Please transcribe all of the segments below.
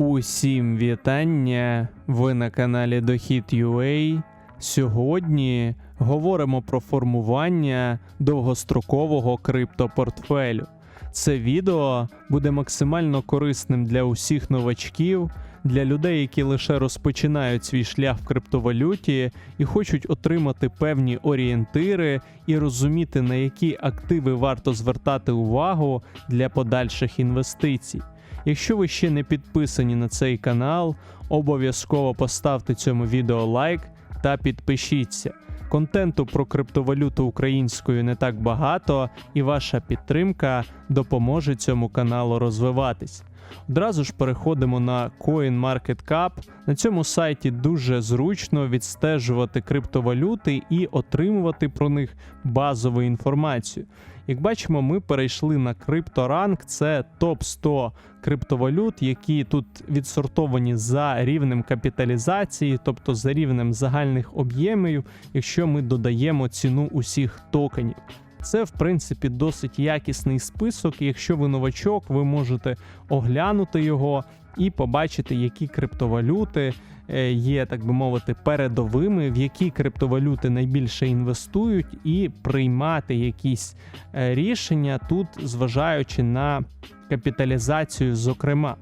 Усім вітання! Ви на каналі Дохід.ua. Сьогодні говоримо про формування довгострокового криптопортфелю. Це відео буде максимально корисним для усіх новачків, для людей, які лише розпочинають свій шлях в криптовалюті і хочуть отримати певні орієнтири і розуміти, на які активи варто звертати увагу для подальших інвестицій. Якщо ви ще не підписані на цей канал, обов'язково поставте цьому відео лайк та підпишіться. Контенту про криптовалюту українською не так багато, і ваша підтримка допоможе цьому каналу розвиватись. Одразу ж переходимо на CoinMarketCap. На цьому сайті дуже зручно відстежувати криптовалюти і отримувати про них базову інформацію. Як бачимо, ми перейшли на крипторанг, це топ 100 криптовалют, які тут відсортовані за рівнем капіталізації, тобто за рівнем загальних об'ємів, якщо ми додаємо ціну усіх токенів. Це, в принципі, досить якісний список. Якщо ви новачок, ви можете оглянути його і побачити, які криптовалюти е, є, так би мовити, передовими, в які криптовалюти найбільше інвестують, і приймати якісь е, рішення тут, зважаючи на капіталізацію, зокрема.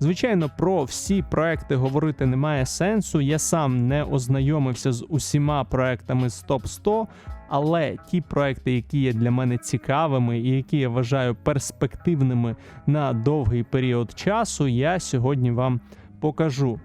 Звичайно, про всі проекти говорити немає сенсу. Я сам не ознайомився з усіма проектами з топ 100 але ті проекти, які є для мене цікавими і які я вважаю перспективними на довгий період часу, я сьогодні вам покажу.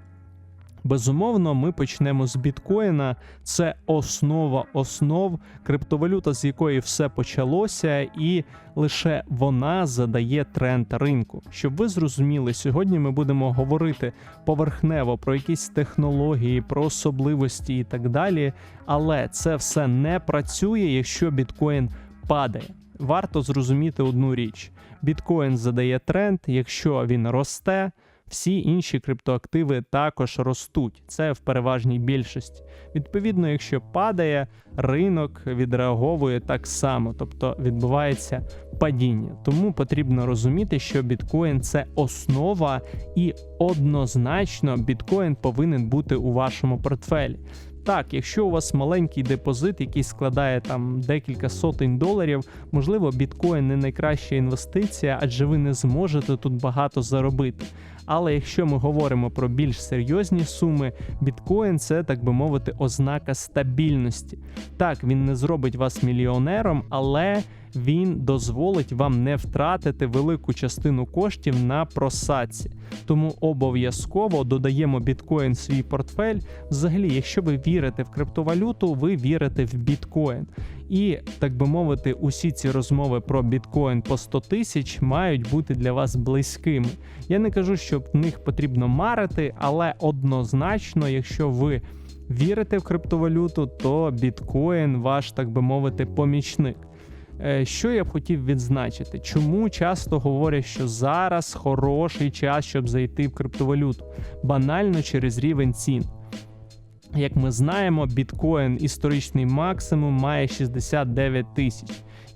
Безумовно, ми почнемо з біткоїна. Це основа основ, криптовалюта, з якої все почалося, і лише вона задає тренд ринку. Щоб ви зрозуміли, сьогодні ми будемо говорити поверхнево про якісь технології, про особливості і так далі. Але це все не працює, якщо біткоін падає. Варто зрозуміти одну річ: біткоін задає тренд, якщо він росте всі інші криптоактиви також ростуть. Це в переважній більшості. Відповідно, якщо падає, ринок відреаговує так само, тобто відбувається падіння. Тому потрібно розуміти, що біткоін це основа, і однозначно біткоін повинен бути у вашому портфелі. Так, якщо у вас маленький депозит, який складає там декілька сотень доларів, можливо, біткоін не найкраща інвестиція, адже ви не зможете тут багато заробити. Але якщо ми говоримо про більш серйозні суми, біткоін це так би мовити ознака стабільності. Так, він не зробить вас мільйонером, але він дозволить вам не втратити велику частину коштів на просадці. Тому обов'язково додаємо біткоін в свій портфель. Взагалі, якщо ви вірите в криптовалюту, ви вірите в біткоін. І так би мовити, усі ці розмови про біткоін по 100 тисяч мають бути для вас близькими. Я не кажу, що в них потрібно марити, але однозначно, якщо ви вірите в криптовалюту, то біткоін ваш, так би мовити, помічник. Е, що я б хотів відзначити, чому часто говорять, що зараз хороший час, щоб зайти в криптовалюту, банально через рівень цін. Як ми знаємо, біткоін історичний максимум має 69 тисяч.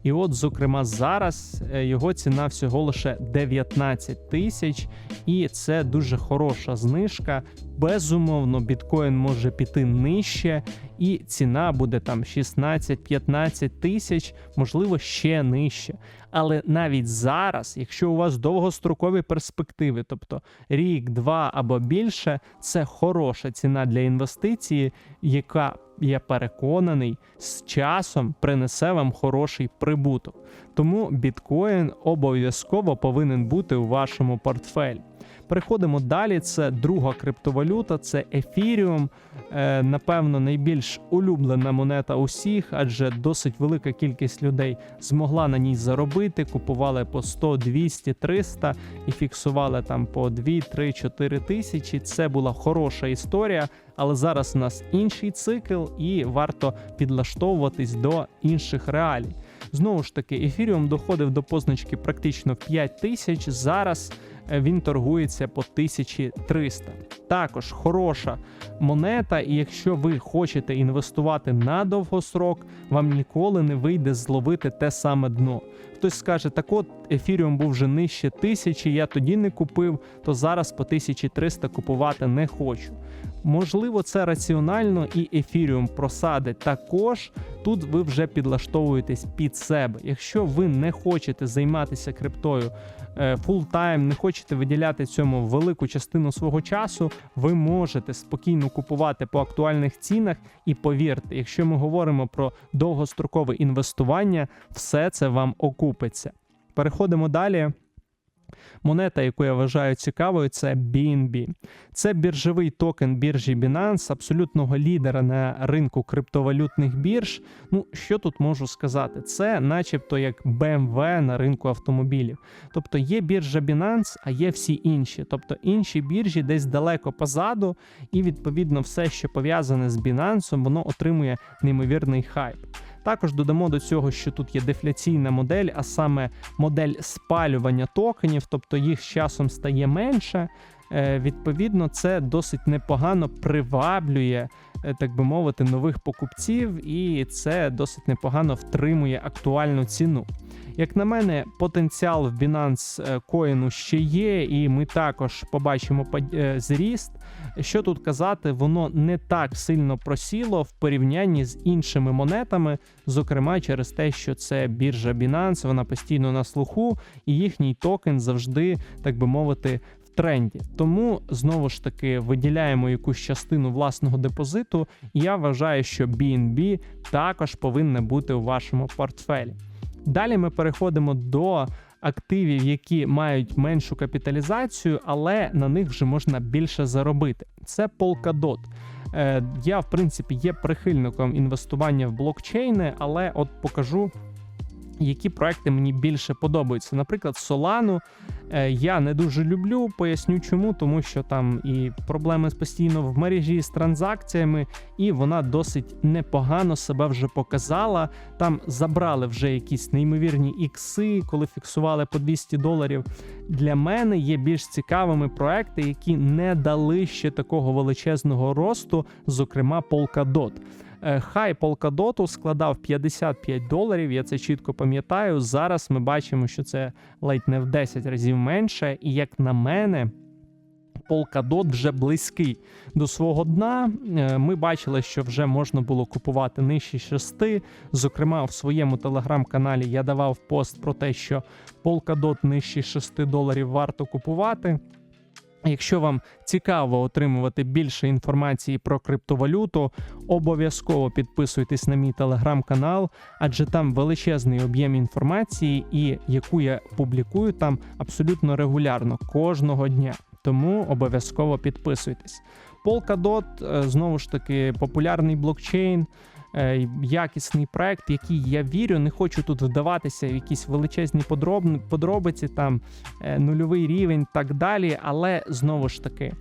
І от, зокрема, зараз е, його ціна всього лише 19 тисяч, і це дуже хороша знижка. Безумовно, біткоін може піти нижче, і ціна буде там 16-15 тисяч, можливо, ще нижче. Але навіть зараз, якщо у вас довгострокові перспективи, тобто рік, два або більше, це хороша ціна для інвестиції, яка я переконаний, з часом принесе вам хороший прибуток. Тому біткоін обов'язково повинен бути у вашому портфелі. Переходимо далі. Це друга криптовалюта, це ефіріум. Напевно, найбільш улюблена монета усіх, адже досить велика кількість людей змогла на ній заробити, купували по 100, 200, 300 і фіксували там по 2, 3, 4 тисячі. Це була хороша історія, але зараз у нас інший цикл, і варто підлаштовуватись до інших реалій. Знову ж таки, ефіріум доходив до позначки практично в 5 тисяч. Зараз він торгується по 1300. Також хороша монета, і якщо ви хочете інвестувати на довгосрок, вам ніколи не вийде зловити те саме дно. Хтось скаже, так от ефіріум був вже нижче тисячі, я тоді не купив, то зараз по 1300 купувати не хочу. Можливо, це раціонально і ефіріум просадить. Також тут ви вже підлаштовуєтесь під себе. Якщо ви не хочете займатися криптою фултайм, не хочете виділяти цьому велику частину свого часу, ви можете спокійно купувати по актуальних цінах. І повірте, якщо ми говоримо про довгострокове інвестування, все це вам окупиться. Переходимо далі. Монета, яку я вважаю цікавою, це BNB. Це біржовий токен біржі Binance, абсолютного лідера на ринку криптовалютних бірж. Ну, що тут можу сказати? Це, начебто, як BMW на ринку автомобілів. Тобто є біржа Binance, а є всі інші. Тобто інші біржі десь далеко позаду, і відповідно все, що пов'язане з Binance, воно отримує неймовірний хайп. Також додамо до цього, що тут є дефляційна модель, а саме модель спалювання токенів, тобто їх з часом стає менше. Е, Відповідно, це досить непогано приваблює, е, так би мовити, нових покупців, і це досить непогано втримує актуальну ціну. Як на мене, потенціал в Binance е, коїну ще є, і ми також побачимо е, зріст. Що тут казати, воно не так сильно просіло в порівнянні з іншими монетами, зокрема через те, що це біржа Binance, вона постійно на слуху, і їхній токен завжди, так би мовити, тренді. Тому знову ж таки виділяємо якусь частину власного депозиту, і я вважаю, що BNB також повинна бути у вашому портфелі. Далі ми переходимо до активів, які мають меншу капіталізацію, але на них вже можна більше заробити. Це Polkadot. Е, Я, в принципі, є прихильником інвестування в блокчейни, але от покажу. Які проекти мені більше подобаються. Наприклад, Solana е, я не дуже люблю. Поясню чому, тому що там і проблеми постійно в мережі з транзакціями, і вона досить непогано себе вже показала. Там забрали вже якісь неймовірні ікси, коли фіксували по 200 доларів. Для мене є більш цікавими проекти, які не дали ще такого величезного росту, зокрема Polkadot. Е, Хай Polkadot складав 55 доларів. Я це чітко пам'ятаю. Зараз ми бачимо, що це ледь не в 10 разів менше, і як на мене. Polkadot вже близький до свого дна. Е, Ми бачили, що вже можна було купувати нижче 6. Зокрема, в своєму телеграм-каналі я давав пост про те, що Polkadot нижче 6 доларів варто купувати. Якщо вам цікаво отримувати більше інформації про криптовалюту, обов'язково підписуйтесь на мій телеграм-канал, адже там величезний об'єм інформації, і яку я публікую там абсолютно регулярно кожного дня. Тому обов'язково підписуйтесь. Polkadot, е, знову ж таки, популярний блокчейн. Е, Якісний проект, який я вірю, не хочу тут вдаватися в якісь величезні подробиці, там е, нульовий рівень, так далі. Але знову ж таки,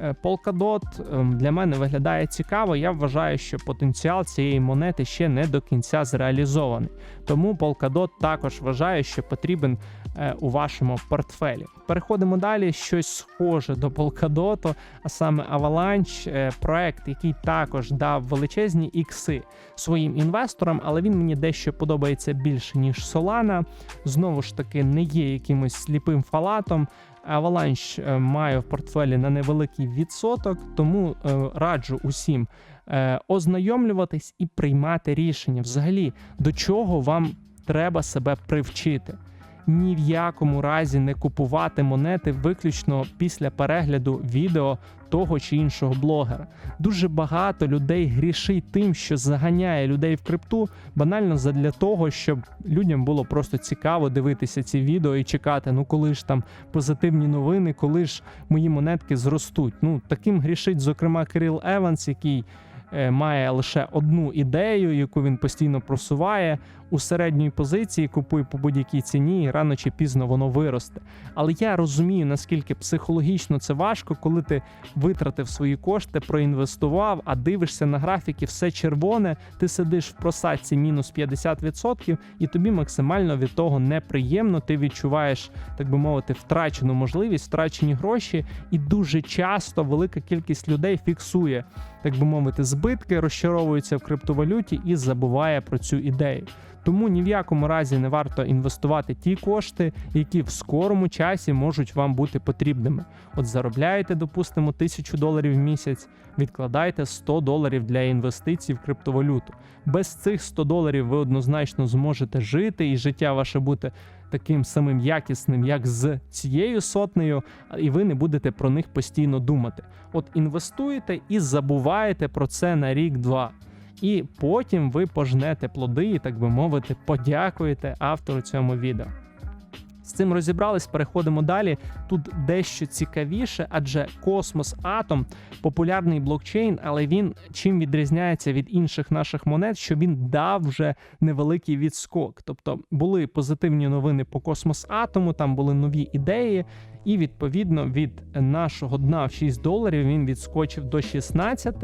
е, Polkadot ем, для мене виглядає цікаво. Я вважаю, що потенціал цієї монети ще не до кінця зреалізований. Тому Polkadot також вважаю, що потрібен у вашому портфелі. Переходимо далі. Щось схоже до Polkadot, а саме Avalanche, е, проект, який також дав величезні ікси своїм інвесторам, але він мені дещо подобається більше ніж Solana. Знову ж таки, не є якимось сліпим фалатом. Avalanche е, має в портфелі на невеликий відсоток, тому е, раджу усім е, ознайомлюватись і приймати рішення. Взагалі, до чого вам треба себе привчити. Ні в якому разі не купувати монети виключно після перегляду відео того чи іншого блогера. Дуже багато людей грішить тим, що заганяє людей в крипту, банально задля того, щоб людям було просто цікаво дивитися ці відео і чекати, ну коли ж там позитивні новини, коли ж мої монетки зростуть. Ну таким грішить, зокрема, Кирил Еванс, який. е, Має лише одну ідею, яку він постійно просуває у середньої позиції, купує по будь-якій ціні, і рано чи пізно воно виросте. Але я розумію, наскільки психологічно це важко, коли ти витратив свої кошти, проінвестував, а дивишся на графіки, все червоне, ти сидиш в просадці мінус 50%, і тобі максимально від того неприємно. Ти відчуваєш, так би мовити, втрачену можливість, втрачені гроші, і дуже часто велика кількість людей фіксує, так би мовити, збитки, розчаровується в криптовалюті і забуває про цю ідею. Тому ні в якому разі не варто інвестувати ті кошти, які в скорому часі можуть вам бути потрібними. От заробляєте, допустимо, 1000 доларів в місяць, відкладайте 100 доларів для інвестицій в криптовалюту. Без цих 100 доларів ви однозначно зможете жити, і життя ваше буде таким самим якісним, як з цією сотнею, і ви не будете про них постійно думати. От інвестуєте і забуваєте про це на рік-два. І потім ви пожнете плоди, і так би мовити, подякуєте автору цьому відео. З цим розібрались, переходимо далі. Тут дещо цікавіше, адже Космос Атом популярний блокчейн, але він чим відрізняється від інших наших монет, що він дав вже невеликий відскок. Тобто були позитивні новини по Космос Атому, там були нові ідеї, і відповідно від нашого дна в 6 доларів він відскочив до 16,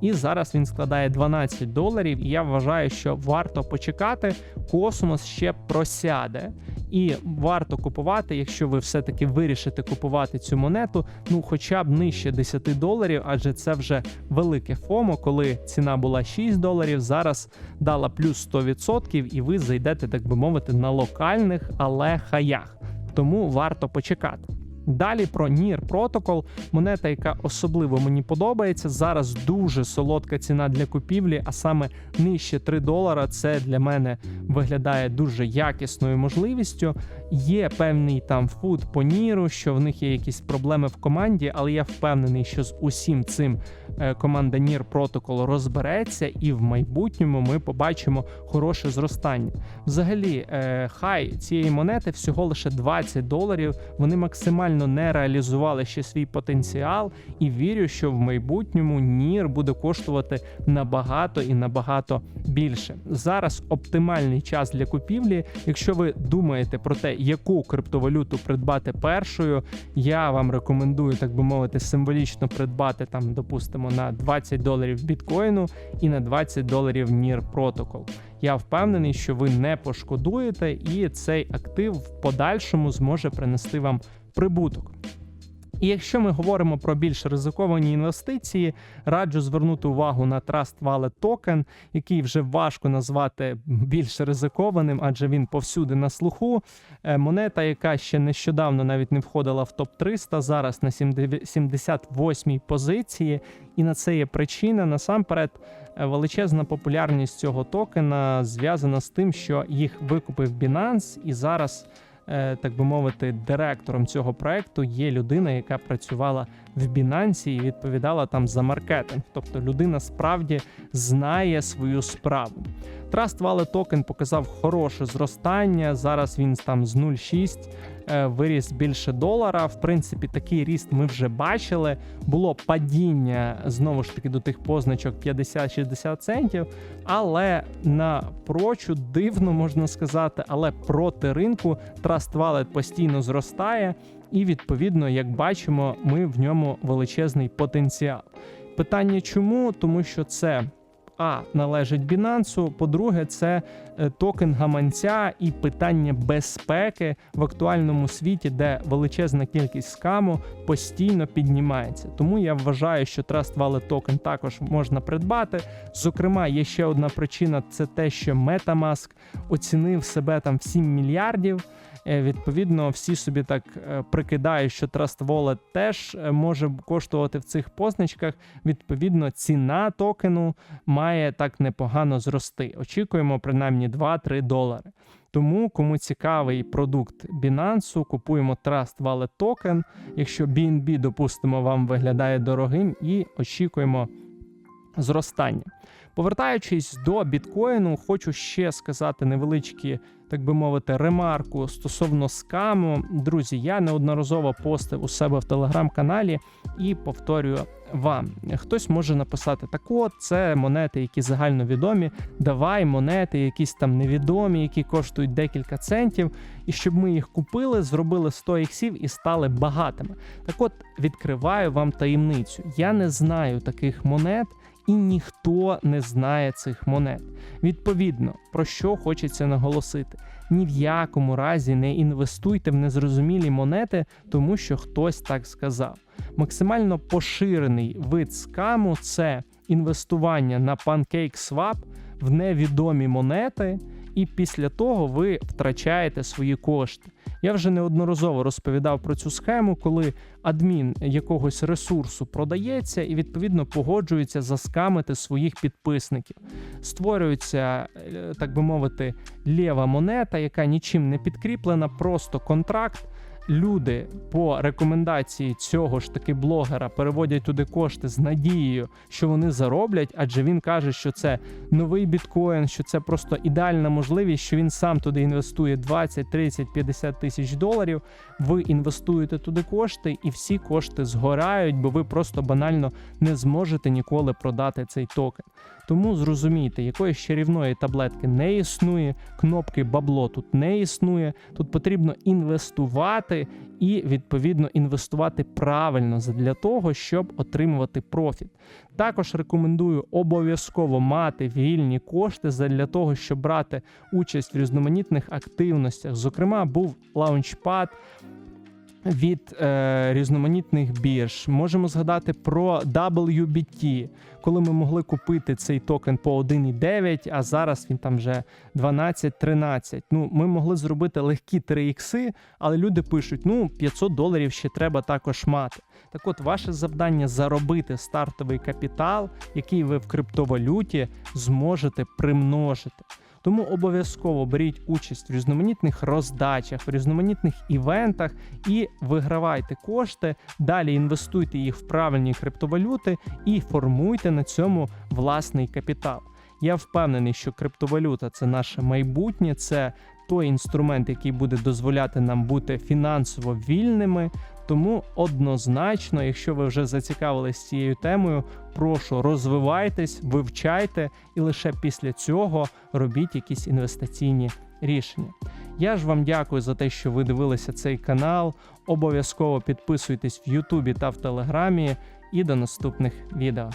і зараз він складає 12 доларів. І я вважаю, що варто почекати. Космос ще просяде, і варто купувати, якщо ви все-таки вирішите купувати цю монету, ну хоча б нижче 10 доларів, адже це вже велике ФОМО, коли ціна була 6 доларів, зараз дала плюс 100%, і ви зайдете, так би мовити, на локальних, але хаях. Тому варто почекати. Далі про NIR Protocol, монета, яка особливо мені подобається. Зараз дуже солодка ціна для купівлі, а саме нижче 3 долара. Це для мене виглядає дуже якісною можливістю. Є певний там фуд по ніру, що в них є якісь проблеми в команді, але я впевнений, що з усім цим е, команда NIR Protocol розбереться, і в майбутньому ми побачимо хороше зростання. Взагалі, е, хай цієї монети всього лише 20 доларів. Вони максимально не реалізували ще свій потенціал, і вірю, що в майбутньому NIR буде коштувати набагато і набагато більше. Зараз оптимальний час для купівлі. Якщо ви думаєте про те, яку криптовалюту придбати першою, я вам рекомендую, так би мовити, символічно придбати там, допустимо, на 20 доларів біткоїну і на 20 доларів NIR Protocol. Я впевнений, що ви не пошкодуєте, і цей актив в подальшому зможе принести вам прибуток. І якщо ми говоримо про більш ризиковані інвестиції, раджу звернути увагу на Trust Wallet Token, який вже важко назвати більш ризикованим, адже він повсюди на слуху. Е, монета, яка ще нещодавно навіть не входила в топ 300 зараз на 78-й позиції. І на це є причина. Насамперед, е, величезна популярність цього токена зв'язана з тим, що їх викупив Binance, і зараз. Е, так би мовити, директором цього проекту є людина, яка працювала в Binance і відповідала там за маркетинг. Тобто людина справді знає свою справу. Trust Wallet Token показав хороше зростання. Зараз він там з 0,6 е, виріс більше долара. В принципі, такий ріст ми вже бачили. Було падіння знову ж таки до тих позначок 50-60 центів. Але напрочуд дивно можна сказати, але проти ринку Trust Wallet постійно зростає, і відповідно, як бачимо, ми в ньому величезний потенціал. Питання чому? Тому що це а належить Binance, По-друге, це е, токен гаманця і питання безпеки в актуальному світі, де величезна кількість скаму постійно піднімається. Тому я вважаю, що Trust Wallet Token також можна придбати. Зокрема, є ще одна причина: це те, що MetaMask оцінив себе там в 7 мільярдів. Е, відповідно, всі собі так е, прикидають, що Trust Wallet теж е, може коштувати в цих позначках. Відповідно, ціна токену має так непогано зрости. Очікуємо принаймні 2-3 долари. Тому, кому цікавий продукт Binance, купуємо Trust Wallet Token. Якщо BNB, допустимо, вам виглядає дорогим, і очікуємо зростання. Повертаючись до біткоїну, хочу ще сказати невеличкі, так би мовити, ремарку стосовно скаму. Друзі, я неодноразово постив у себе в телеграм-каналі і повторюю вам. Хтось може написати: так от, це монети, які загальновідомі. Давай монети, якісь там невідомі, які коштують декілька центів. І щоб ми їх купили, зробили 100 іксів і стали багатими. Так от відкриваю вам таємницю. Я не знаю таких монет і ніхто не знає цих монет. Відповідно, про що хочеться наголосити: ні в якому разі не інвестуйте в незрозумілі монети, тому що хтось так сказав. Максимально поширений вид скаму це інвестування на PancakeSwap в невідомі монети. І після того ви втрачаєте свої кошти. Я вже неодноразово розповідав про цю схему, коли адмін якогось ресурсу продається і відповідно погоджується заскамити своїх підписників. Створюється, е, так би мовити, лєва монета, яка нічим не підкріплена, просто контракт. Люди по рекомендації цього ж таки блогера переводять туди кошти з надією, що вони зароблять, адже він каже, що це новий біткоін, що це просто ідеальна можливість, що він сам туди інвестує 20, 30, 50 тисяч доларів. Ви інвестуєте туди кошти, і всі кошти згорають, бо ви просто банально не зможете ніколи продати цей токен. Тому зрозумійте, якоїсь чарівної таблетки не існує, кнопки бабло тут не існує. Тут потрібно інвестувати і відповідно інвестувати правильно для того, щоб отримувати профіт. Також рекомендую обов'язково мати вільні кошти для того, щоб брати участь в різноманітних активностях. Зокрема, був лаунчпад від е, різноманітних бірж. Можемо згадати про WBT, коли ми могли купити цей токен по 1,9, а зараз він там вже 12-13. Ну, ми могли зробити легкі 3 ікси, але люди пишуть: ну 500 доларів ще треба також мати. Так от, ваше завдання заробити стартовий капітал, який ви в криптовалюті зможете примножити. Тому обов'язково беріть участь в різноманітних роздачах, в різноманітних івентах і вигравайте кошти. Далі інвестуйте їх в правильні криптовалюти і формуйте на цьому власний капітал. Я впевнений, що криптовалюта це наше майбутнє, це той інструмент, який буде дозволяти нам бути фінансово вільними. Тому однозначно, якщо ви вже зацікавились цією темою, прошу розвивайтесь, вивчайте і лише після цього робіть якісь інвестиційні рішення. Я ж вам дякую за те, що ви дивилися цей канал. Обов'язково підписуйтесь в Ютубі та в Телеграмі. І до наступних відео.